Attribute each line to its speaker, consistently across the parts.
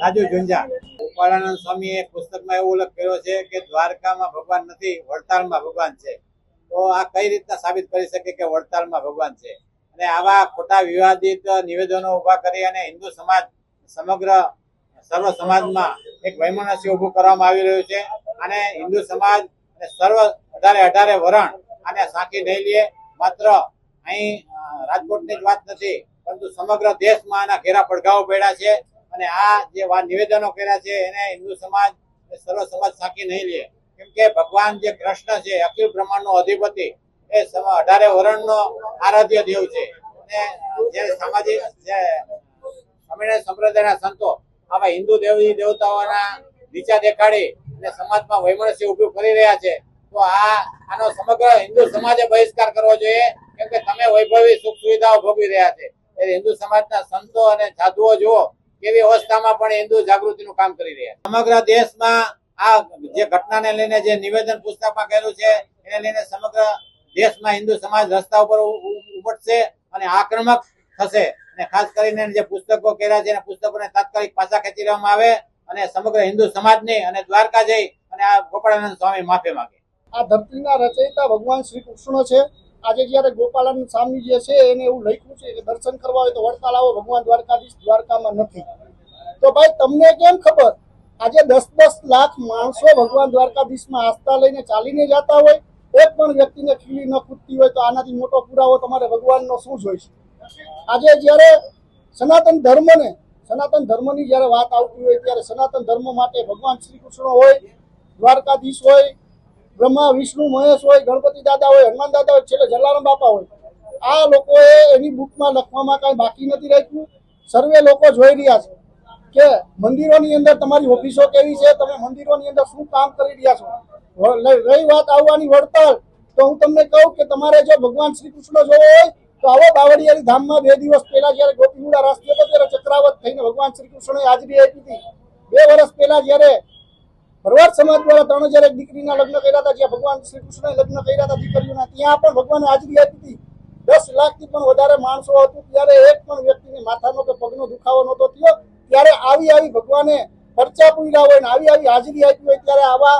Speaker 1: રાજુ ઝુંઝા. ગોપાળાનંદ સ્વામીએ પુસ્તકમાં એવો ઉલ્લેખ કર્યો છે કે દ્વારકામાં ભગવાન નથી, વડતાલમાં ભગવાન છે. તો આ કઈ રીતના સાબિત કરી શકે કે વડતાલમાં ભગવાન છે? અને આવા ખોટા વિવાદિત નિવેદનો ઊભા કરી અને હિન્દુ સમાજ સમગ્ર સર્વ સમાજમાં એક વૈમનસ્ય ઊભું કરવામાં આવી રહ્યું છે અને હિન્દુ સમાજ સર્વ અઢારે અઢારે વરણ આને સાંકી નહીં લે. માત્ર અહીં રાજકોટની જ વાત નથી, પરંતુ સમગ્ર દેશમાં આના ઘેરા પડઘાઓ પડ્યા છે. અને આ જે નિવેદનો કર્યા છે, એને હિન્દુ સમાજ સર્વ સમાજ સાકી નહીં લે. કેમ કે ભગવાન જે કૃષ્ણ છે, અખિલ બ્રહ્માંડનો અધિપતિ, એ અઢારે વરણનો આરાધ્ય દેવ છે. અને જે સામાજિક સ્વામિનારાયણ સંપ્રદાયના સંતો, આવા હિન્દુ દેવી દેવતાઓના નીચા દેખાડી અને સમાજમાં વૈમનસ્ય ઉભું કરી રહ્યા છે, તો આ, આનો સમગ્ર હિન્દુ સમાજે બહિષ્કાર કરવો જોઈએ. કેમ કે તમે વૈભવી સુખ સુવિધાઓ ભોગવી રહ્યા છે. એટલે હિન્દુ સમાજના સંતો અને સાધુઓ જુઓ. કેવી અવસ્થામાં પણ હિન્દુ જાગૃતિનું કામ કરી રહ્યા સમગ્ર દેશમાં આ જે ઘટનાને લઈને જે નિવેદન પુસ્તકમાં કહેલું છે, એને લઈને સમગ્ર દેશમાં હિન્દુ સમાજ રસ્તા ઉપર ઉ- ઉ- ઉપડશે અને આક્રમક થશે. અને ખાસ કરીને જે પુસ્તકો કર્યા છે પુસ્તકોને તાત્કાલિક પાછા ખેંચી લેવામાં આવે અને સમગ્ર હિન્દુ સમાજની અને દ્વારકા જઈ અને આ ગોપાળાનંદ સ્વામી માફી માંગે.
Speaker 2: આ ધરતીના રચયિતા ભગવાન શ્રી કૃષ્ણ છે. આજે જ્યારે ગોપાલન સ્વામી જે છે એને એવું લખ્યું છે કે દર્શન કરવા હોય તો વડતાલ આવો ભગવાન દ્વારકાધીશ દ્વારકામાં નથી. તો ભાઈ તમને કેમ ખબર? આજે દસ દસ લાખ માણસો ભગવાન દ્વારકાધીશમાં આસ્થા લઈને ચાલીને જતા હોય, એક પણ વ્યક્તિને ખીલી ન ખૂટતી હોય તો આનાથી મોટો પુરાવો તમારે ભગવાનનો શું જોઈશે? આજે જ્યારે સનાતન ધર્મને, સનાતન ધર્મની જ્યારે વાત આવતી હોય ત્યારે સનાતન ધર્મ માટે ભગવાન શ્રી કૃષ્ણ હોય, દ્વારકાધીશ હોય બ્રહ્મા, વિષ્ણુ, મહેશ હોય, ગણપતિ દાદા હોય, હનુમાન દાદા હોય, છેલ્લે જલારામ બાપા હોય. આ લોકોએ એની બુકમાં લખવામાં કાંઈ બાકી નથી રાખ્યું. સર્વે લોકો જોઈ રહ્યા છે કે મંદિરોની અંદર તમારી ઓફિસો કેવી છે, તમે મંદિરોની અંદર શું કામ કરી રહ્યા છો? રહી વાત આવવાની વળતર તો હું તમને કહું કે તમારે જો ભગવાન શ્રી કૃષ્ણ જોવો હોય, તો આવો બાવળિયારી ધામમાં બે દિવસ પહેલા જ્યારે ગોપીમુડા રાષ્ટ્રીય હતો ત્યારે ચક્રાવત થઈને ભગવાન શ્રી કૃષ્ણએ હાજરી આપી હતી, બે વર્ષ પહેલા જ્યારે ભરવાડ સમાજ દ્વારા ત્રણ હજાર એક દીકરીના લગ્ન કર્યા હતા, જ્યાં ભગવાન શ્રી કૃષ્ણએ લગ્ન કર્યા હતા દીકરીઓના, ત્યાં પણ ભગવાને હાજરી આપી હતી. દસ લાખથી પણ વધારે માણસો હતું. ત્યારે એક પણ વ્યક્તિને માથાનો કે પગનો દુખાવો નહોતો થયો. ત્યારે આવી આવી ભગવાને પરચા પૂર્યા હોય ને આવી આવી હાજરી આપી હોય ત્યારે આવા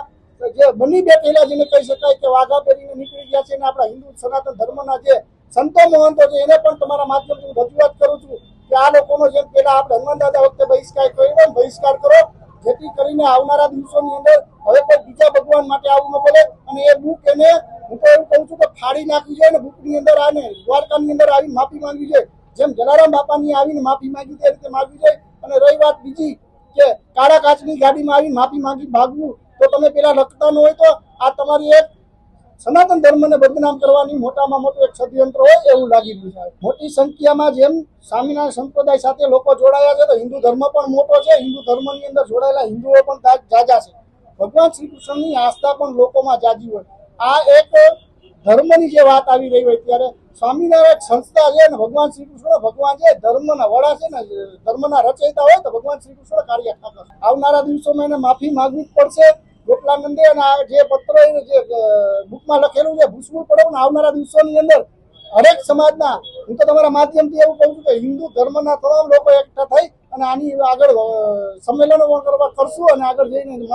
Speaker 2: જે બની બેઠેલા જેને કહી શકાય કે વાઘા પહેરીને નીકળી ગયા છે અને આપણા હિન્દુ સનાતન ધર્મના જે સંતો મહંતો છે, એને પણ તમારા માધ્યમથી હું રજૂઆત કરું છું કે આ લોકોનો જેમ પેલા આપણે હનુમાન દાદા વખતે બહિષ્કાર કર્યો બહિષ્કાર કરો જેથી કરીને આવનારા દિવસોની અંદર હવે કોઈ બીજા ભગવાન માટે આવું ન પડે. અને એ બુક એને, હું તો એવું કહું છું કે ફાડી નાખવી જોઈએ અને બુકની અંદર આને, દ્વારકાની અંદર આવીને માફી માંગવી જોઈએ. જેમ જલારામ બાપાની આવીને માફી માંગી તે રીતે માંગવી જોઈએ. અને રહી વાત બીજી કે કાળા કાચની ગાડીમાં આવીને માફી માંગી ભાગવું, તો તમે પેલા લખતા ન હોય તો આ તમારી એક સનાતન ધર્મને બદનામ કરવાની મોટામાં મોટું એક ષડયંત્ર હોય એવું લાગી રહ્યું છે. મોટી સંખ્યામાં જેમ સ્વામિનારાયણ સંપ્રદાય સાથે લોકો જોડાયા છે, તો હિન્દુ ધર્મ પણ મોટો છે. હિન્દુ ધર્મની અંદર જોડાયેલા હિન્દુઓ પણ જા- જાજા છે. ભગવાન શ્રી કૃષ્ણની આસ્થા પણ લોકોમાં જાજી હોય. આ એક ધર્મની જે વાત આવી રહી હોય ત્યારે સ્વામિનારાયણ સંસ્થા છે ને ભગવાન શ્રી કૃષ્ણ ભગવાન છે ધર્મના વડા છે ને ધર્મના રચયિતા હોય તો ભગવાન શ્રી કૃષ્ણ કાર્ય આવનારા દિવસોમાં એને માફી માગવી જ પડશે. ગોપલાનંદે અને આ જે પત્ર જે બુકમાં લખેલું છે ભૂસવું પડે ને આવનારા દિવસોની અંદર હરેક સમાજના, હું તો તમારા માધ્યમથી એવું કહું છું કે હિન્દુ ધર્મના તમામ લોકો એકઠા થઈ અને આની આગળ સંમેલનો કરવા કરશું અને આગળ જઈને